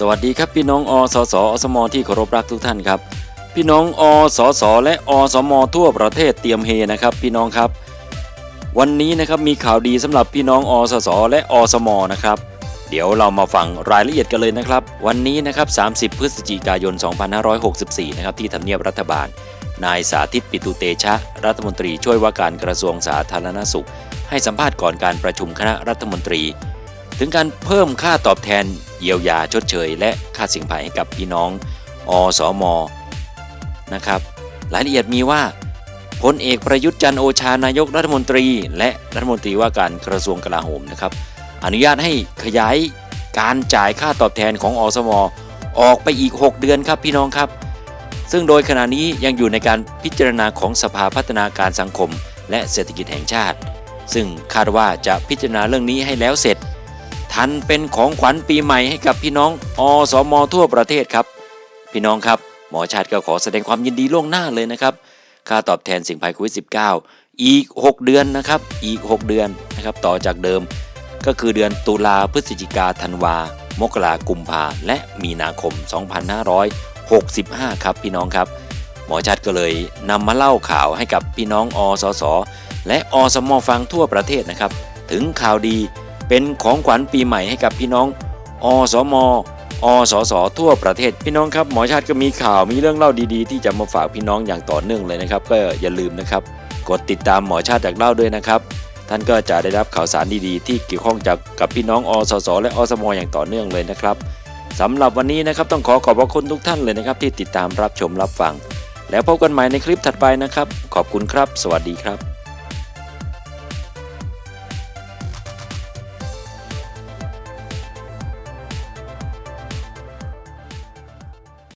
สวัสดีครับพี่น้องอสสอสมที่เคารพรักทุกท่านครับ พี่น้องอสสและอสมทั่วประเทศเตรียมเฮนะครับพี่น้องครับ วันนี้นะครับมีข่าวดีสำหรับพี่น้องอสสและอสมนะครับ เดี๋ยวเรามาฟังรายละเอียดกันเลยนะครับ วันนี้นะครับ 30 พฤศจิกายน 2564 นะครับที่ทำเนียบรัฐบาล นายสาธิตปิตุเตชะ รัฐมนตรีช่วยว่าการกระทรวงสาธารณสุข ให้สัมภาษณ์ก่อนการประชุมคณะรัฐมนตรี ถึงการเพิ่มค่าตอบแทนเยียวยาชดเชย และค่าสิ่งภัยให้กับพี่น้องอสมนะครับรายละเอียดมีว่าพลเอกประยุทธ์จันโอชานายกรัฐมนตรี และรัฐมนตรีว่าการกระทรวงกลาโหมนะครับ อนุญาตให้ขยายการจ่ายค่าตอบแทนของอสมออกไปอีก 6 เดือนครับพี่น้องครับ ซึ่งโดยขณะนี้ยังอยู่ในการพิจารณาของสภาพัฒนาการสังคม และเศรษฐกิจแห่งชาติ ซึ่งคาดว่าจะพิจารณาเรื่องนี้ให้แล้วเสร็จ ทันเป็นของขวัญปีใหม่ให้กับพี่น้องอสมทั่วประเทศครับ พี่น้องครับ หมอชาติก็ขอแสดงความยินดีล่วงหน้าเลยนะครับ ค่าตอบแทนสิ่งภัยโควิด -19 อีก 6 เดือนนะครับ อีก 6 เดือนนะครับ ต่อจากเดิม ก็คือเดือนตุลาพฤศจิกาธันวา มกรากุมภาและมีนาคม 2565 ครับพี่น้องครับ หมอชัดก็เลยนำมาเล่าข่าวให้กับพี่น้องอสส และอสมฟังทั่วประเทศนะครับ ถึงข่าวดี เป็นของขวัญปีใหม่ให้กับพี่น้องอสมอสสทั่วประเทศพี่น้องครับหมอชาติก็มีข่าวมีเรื่องเล่าดีๆ ที่จะมาฝากพี่น้องอย่างต่อเนื่องเลยนะครับ ก็อย่าลืมนะครับ กดติดตามหมอชาติจากเล่าด้วยนะครับ ท่านก็จะได้รับข่าวสารดีๆ ที่เกี่ยวข้องจากกับพี่น้องอสสและอสมอย่างต่อเนื่องเลยนะครับสำหรับวันนี้นะครับต้องขอขอบพระคุณทุกท่านเลยนะครับ ที่ติดตามรับชมรับฟัง แล้วพบกันใหม่ในคลิปถัดไปนะครับ ขอบคุณครับ สวัสดีครับ